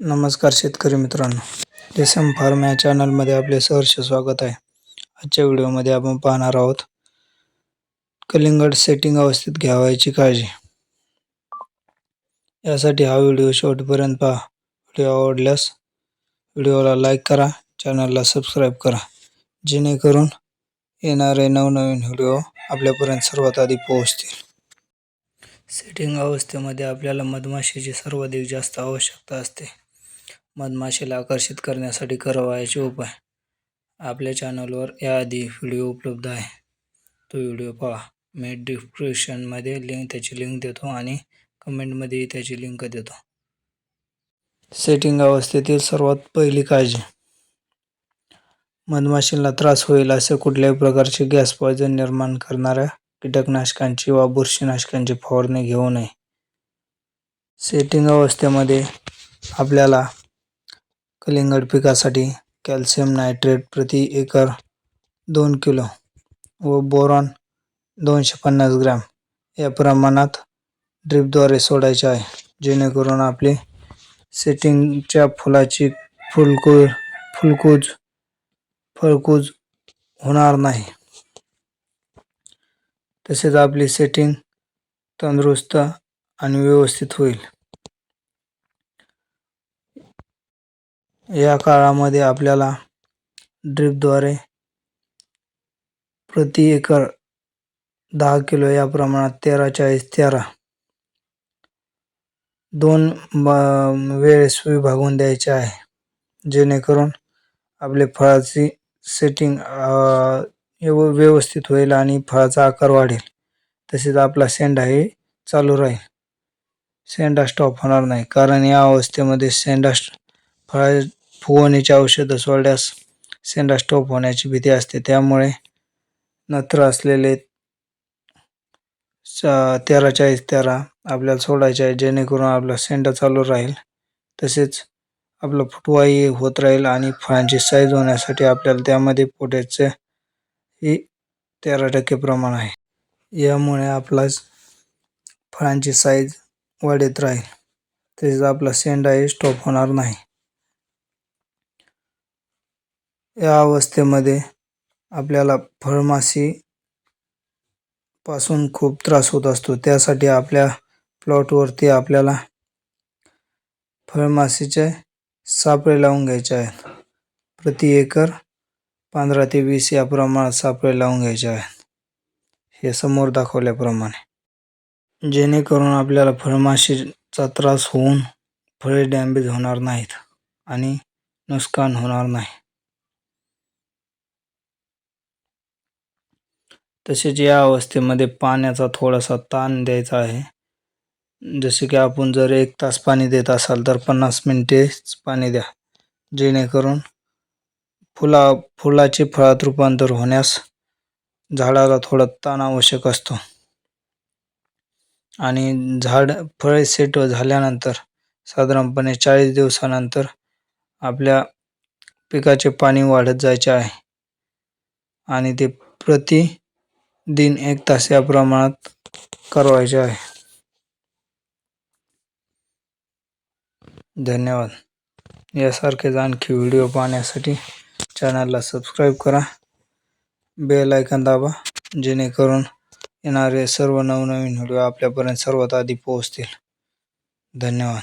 नमस्कार शेतकरी मित्रांनो. देसम फार्म या चॅनलमध्ये आपले सहर्ष स्वागत आहे. आजच्या व्हिडिओमध्ये आपण पाहणार आहोत कलिंगड सेटिंग अवस्थेत घ्यावायची काळजी. यासाठी हा व्हिडिओ शेवटपर्यंत पहा. व्हिडिओ आवडल्यास व्हिडिओला लाईक करा चॅनलला सबस्क्राईब करा. जेणेकरून येणारे नवनवीन व्हिडिओ आपल्यापर्यंत सर्वात आधी पोहोचतील. सेटिंग अवस्थेमध्ये आपल्याला मधमाशीची सर्वाधिक जास्त आवश्यकता असते. मधमाशीला आकर्षित करण्यासाठी करावयाचे उपाय. आपल्या चॅनलवर याआधी व्हिडिओ उपलब्ध आहे. तो व्हिडिओ पहा. मी डिस्क्रिप्शनमध्ये लिंक त्याची लिंक देतो आणि कमेंटमध्येही त्याची लिंक देतो. सेटिंग अवस्थेतील सर्वात पहिली काळजी. मधमाशीला त्रास होईल असे कुठल्याही प्रकारचे गॅस पॉयझन निर्माण करणाऱ्या कीटकनाशकांची वा बुरशीनाशकांची फवारणी घेऊ नये. सेटिंग अवस्थेमध्ये आपल्याला कलिंगड पिकासाठी कॅल्शियम नायट्रेट प्रति एकर दोन किलो व बोरॉन दोनशे पन्नास ग्रॅम. या प्रमाणात ड्रिपद्वारे सोडायचे आहे. जेणेकरून आपली सेटिंगच्या फुलाची फुलकू फुलकूज फळकूज होणार नाही. तसेच आपली सेटिंग तंदुरुस्त आणि व्यवस्थित होईल. या काळामध्ये आपल्याला ड्रिपद्वारे प्रति एकर दहा किलो या प्रमाणात तेरा चाळीस तेरा दोन वेळेस विभागून द्यायचे आहे. जेणेकरून आपले फळाची सेटिंग व्यवस्थित होईल आणि फळाचा आकार वाढेल. तसेच आपला सेंडाही चालू राहील. सेंडा स्टॉप होणार नाही. कारण या अवस्थेमध्ये सेंडा फळा फुगवणीचे औषधं सोडल्यास शेंडा स्टॉप होण्याची भीती असते. त्यामुळे नत्र असलेले तेरा चाळीस तेरा आपल्याला सोडायचे आहे. जेणेकरून आपला सेंडा चालू राहील. तसेच आपलं फुटवाही होत राहील आणि फळांची साईज होण्यासाठी आपल्याला त्यामध्ये पोटॅशचे ही तेरा टक्के प्रमाण आहे. यामुळे आपला फळांची साईज वाढत राहील. तसेच आपला सेंडाही स्टॉप होणार नाही. या अवस्थेमध्ये आपल्याला फळमाशी पासून खूप त्रास होत असतो. त्यासाठी आपल्या प्लॉटवरती आपल्याला फळमाशीचे सापळे लावून घ्यायचे आहेत. प्रति एकर पंधरा ते वीस या प्रमाणात सापळे लावून घ्यायचे आहेत. हे समोर दाखवल्याप्रमाणे. जेणेकरून आपल्याला फळमाशीचा त्रास होऊन फळे डॅमेज होणार नाहीत आणि नुकसान होणार नाही. तसेच या अवस्थेमध्ये पाण्याचा थोडासा ताण द्यायचा आहे. जसे की आपण जर एक तास पाणी देत असाल तर पन्नास मिनिटेच पाणी द्या. जेणेकरून फुला फुलाचे फळात रूपांतर होण्यास झाडाला थोडा ताण आवश्यक असतो. आणि झाड फळे सेट झाल्यानंतर साधारणपणे चाळीस दिवसानंतर आपल्या पिकाचे पाणी वाढत जायचे आहे. आणि ते प्रति दिन एक तास या प्रमाणात करवायचे आहे. धन्यवाद. यासारखेच आणखी व्हिडिओ पाहण्यासाठी चॅनलला सबस्क्राईब करा. बेल आयकन दाबा येणारे सर्व नवनवीन व्हिडिओ आपल्यापर्यंत सर्वात आधी पोहोचतील. धन्यवाद.